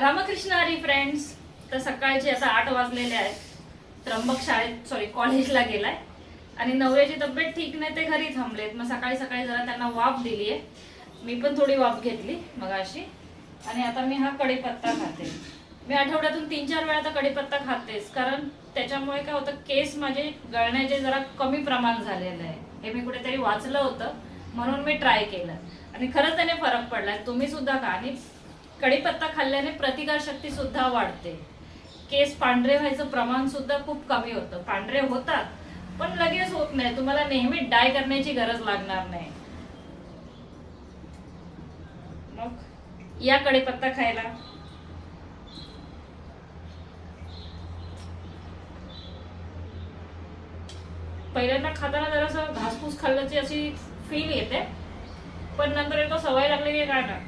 Ramakrishna Hari friends तर सकाळचे आता आठ वाजलेले आहेत. त्र्यंबक शाळेत सॉरी कॉलेजला गेलाय. आणि नवऱ्याची तब्येत ठीक नाही ते घरी थांबलेत. मग सकाळी सकाळी जरा त्यांना वाफ दिली आहे मी पण थोडी वाफ घेतली मग अशी आणि आता मी हा कढीपत्ता खाते. मी आठवड्यातून तीन चार वेळा तर कढीपत्ता खातेच. कारण त्याच्यामुळे काय होतं केस माझे गळण्याचे जरा कमी प्रमाण झालेलं आहे. हे मी कुठेतरी वाचलं होतं म्हणून मी ट्राय केलं. आणि खरंच त्याने फरक पडलाय. तुम्ही सुद्धा खा. आणि कढीपत्ता खाल्ल्याने प्रतिकारशक्ती सुद्धा वाढते. केस पांढरे व्हायचं प्रमाण सुद्धा खूप कमी होतं. पांढरे होतात पण लगेच होत नाही. तुम्हाला नेहमी डाय करण्याची गरज लागणार नाही. मग या कढीपत्ता खायला. पहिल्यांदा खाताना जरासं घासपूस खाल्ल्याची अशी फील येते. पण नंतर एकदा सवय लागली आहे काय ना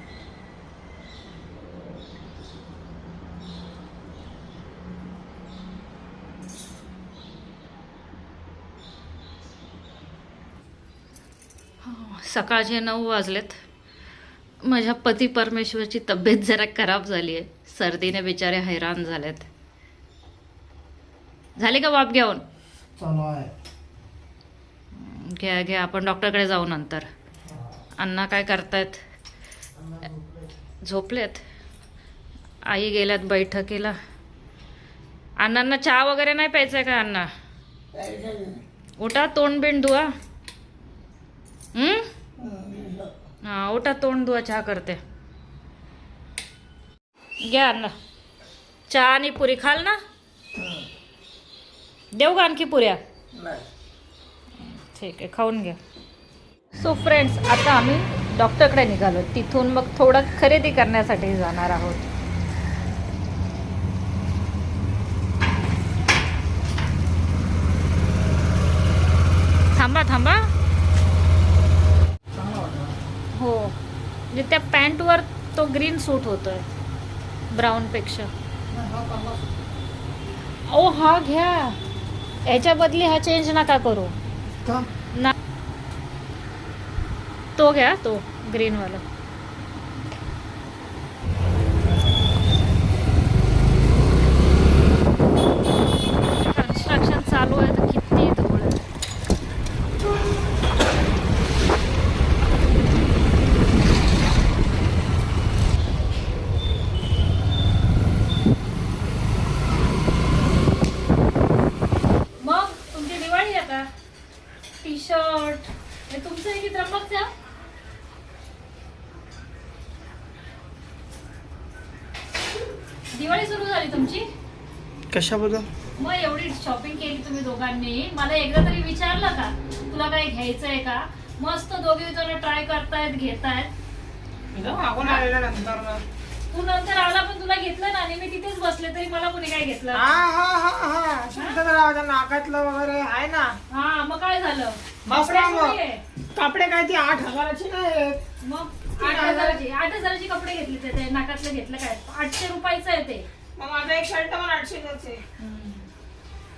सकाळचे नऊ वाजलेत. माझ्या पती परमेश्वरची तब्येत जरा खराब झाली आहे सर्दीने बिचारे हैराण झालेत. झाले का वाप घेऊन? चालू आहे. घ्या घ्या. आपण डॉक्टरकडे जाऊ नंतर. अण्णा काय करतायत? झोपलेत. आई गेल्यात बैठकीला. अण्णांना चहा वगैरे नाही प्यायचंय का अण्णा? उठा तोंड बिंड धुवा? हा उठा तोंड धुवा चहा करते घ्या अण्णा चहा आणि पुरी खाल ना देऊ का आणखी पुऱ्या ठीक आहे खाऊन घ्या सो फ्रेंड्स आता आम्ही डॉक्टरकडे निघालो. तिथून मग थोडं खरेदी करण्यासाठी जाणार आहोत. थांबा थांबा हो म्हणजे त्या पॅन्टवर तो ग्रीन सूट होतोय. ब्राऊनपेक्षा ओ हा घ्या. याच्या बदली हा चेंज नका करू. ना. तो घ्या तो ग्रीन वाला कन्स्ट्रक्शन चालू आहे तर किती धूळ आहे मग तुमची दिवाळी आता टी शर्ट. हे तुमचं आहे की त्र्यंबकचं दिवाळी सुरू झाली तुमची? कशाबद्दल? मग एवढी शॉपिंग केली तुम्ही दोघांनी. मला एकदा तरी विचारलं का? तुला काही घ्यायचंय का? मस्त दोघे जण ट्राय करतायत घेतायत. मागून आलेल्या नंतर ना. तू नंतर आला पण तुला घेतलं ना आणि मी तिथेच बसले तरी मला कोणी काय घेतलं? हा हा हा हा. नाकातलं वगैरे आहे ना. हा मग काय झालं? बस ना मग. कपडे आहे. कापडे काय ती आठ हजाराची नाही मग आठ हजाराची आठ हजाराची कपडे घेतले ते- ते नाकातलं घेतलं काय? आठशे रुपयाचं आहे ते. मग माझा एक शर्ट पण आठशेच आहे.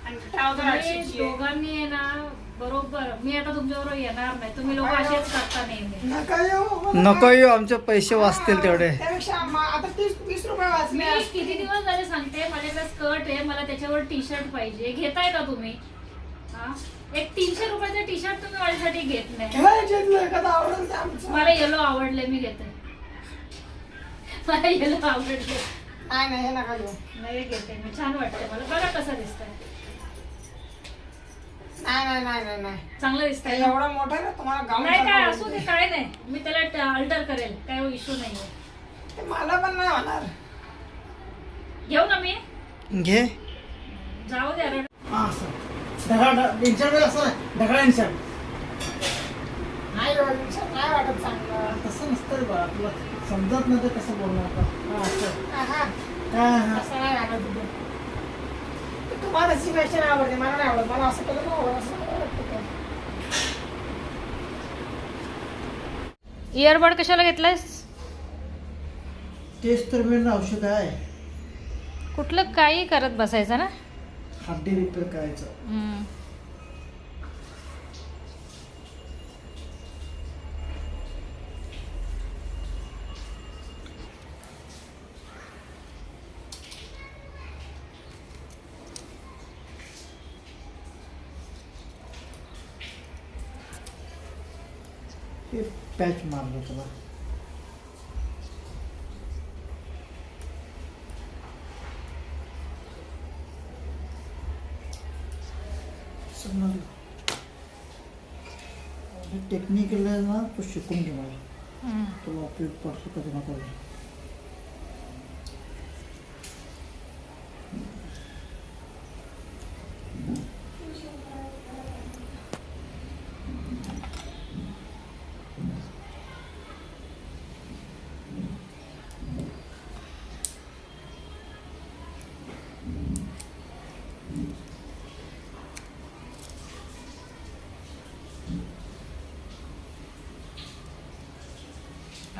आणि ट्राउझर तुम्ही आठशेची आहे. दोघांनी आहे ना बरोबर. मी आता तुमच्याबरोबर येणार नाही. तुम्ही लोक असेच करता नेहमी. नका येऊ. नको येऊ आमचे पैसे वाचतील तेवढे. त्यापेक्षा आता तीस वीस रुपये वाचले. मी. किती दिवस झाले सांगते? माझ्याकडे स्कर्ट आहे. मला त्याच्यावर टी शर्ट पाहिजे. घेताय का तुम्ही? हा? एक तीनशे रुपयाचा टी शर्ट तुम्ही माझ्यासाठी घेत नाही. काय घेतलं एखादं आवडेल ते आमचं. मला येलो आवडले मी घेते. मला येलो आवडले. नाही नाही हे नका घेऊ. नाही घेते मी. छान वाटते मला. बघा कसं दिसतंय. नाही नाही नाही नाही नाही. चांगलं ते दिसतंय एवढं मोठं आहे ना तुम्हाला गाऊन नाही काय सारखं असू दे. काय नाही. मी त्याला अल्टर करेल. काय इश्यू नाहीये. ते मला पण नाही होणार घेऊ ना मी घे जाऊ द्या रड हा, असं. ढगाळ ढगाळ. नाही नाही वाटत चांगलं. तसं नसतं तुला समजत नाही तर कसं बोलणार हा, असं. हा, हा, हा. असं नाही वाटत तुझं. ते तुम्हाला फॅशन आवडते मला नाही आवडत मला असं केलं ना असं नाही वाटत ते. इयरबड कशाला घेतलायस तेच तर मेन औषध आहे. कुठलं काही करत बसायचं ना? हड्डी रिपेअर करायचं. पॅच मारलं तुला समजलं टेक्निकल ना तू शिकून घे मला. तुला उपयोग पडतो कधी ना कधी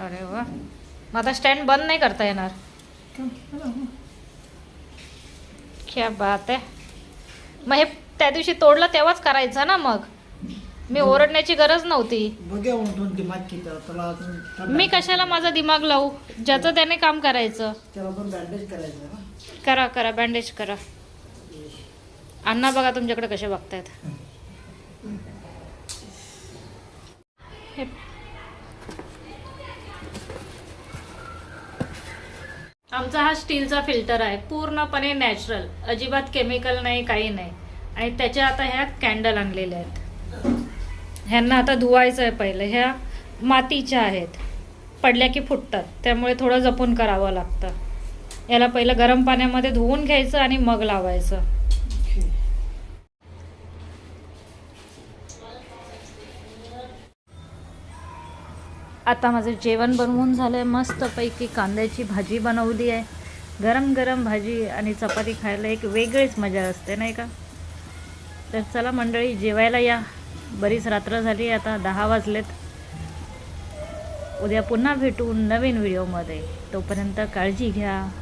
अरे वा. आता स्टँड बंद नाही करता येणार? हा, हा. क्या बात आहे. मग हे त्या दिवशी तोडलं तेव्हाच करायचं ना मग? मी ओरडण्याची गरज नव्हती. मी कशाला माझा दिमाग लावू? ज्याचं त्याने काम करायचं. करा करा बँडेज करा. अण्णा बघा तुमच्याकडे कसे बघतायत. आमचा हा स्टीलचा फिल्टर आहे पूर्णपणे नॅचरल अजिबात केमिकल नाही काही नाही. आणि त्याच्या आता ह्या कॅन्डल आणलेल्या आहेत. ह्यांना आता धुवायचं आहे पहिलं. ह्या मातीच्या आहेत. पडल्या की फुटतात. त्यामुळे थोडं जपून करावं लागतं. याला पहिलं गरम पाण्यामध्ये धुवून घ्यायचं आणि मग लावायचं. आता माझं जेवण बनवून झालं आहे मस्तपैकी कांद्याची भाजी बनवली आहे. गरम गरम भाजी आणि चपाती खायला एक वेगळीच मजा असते नाही का? तर चला मंडळी जेवायला या. बरीच रात्र झाली आता दहा वाजलेत. उद्या पुन्हा भेटू नवीन व्हिडिओमध्ये. तोपर्यंत काळजी घ्या.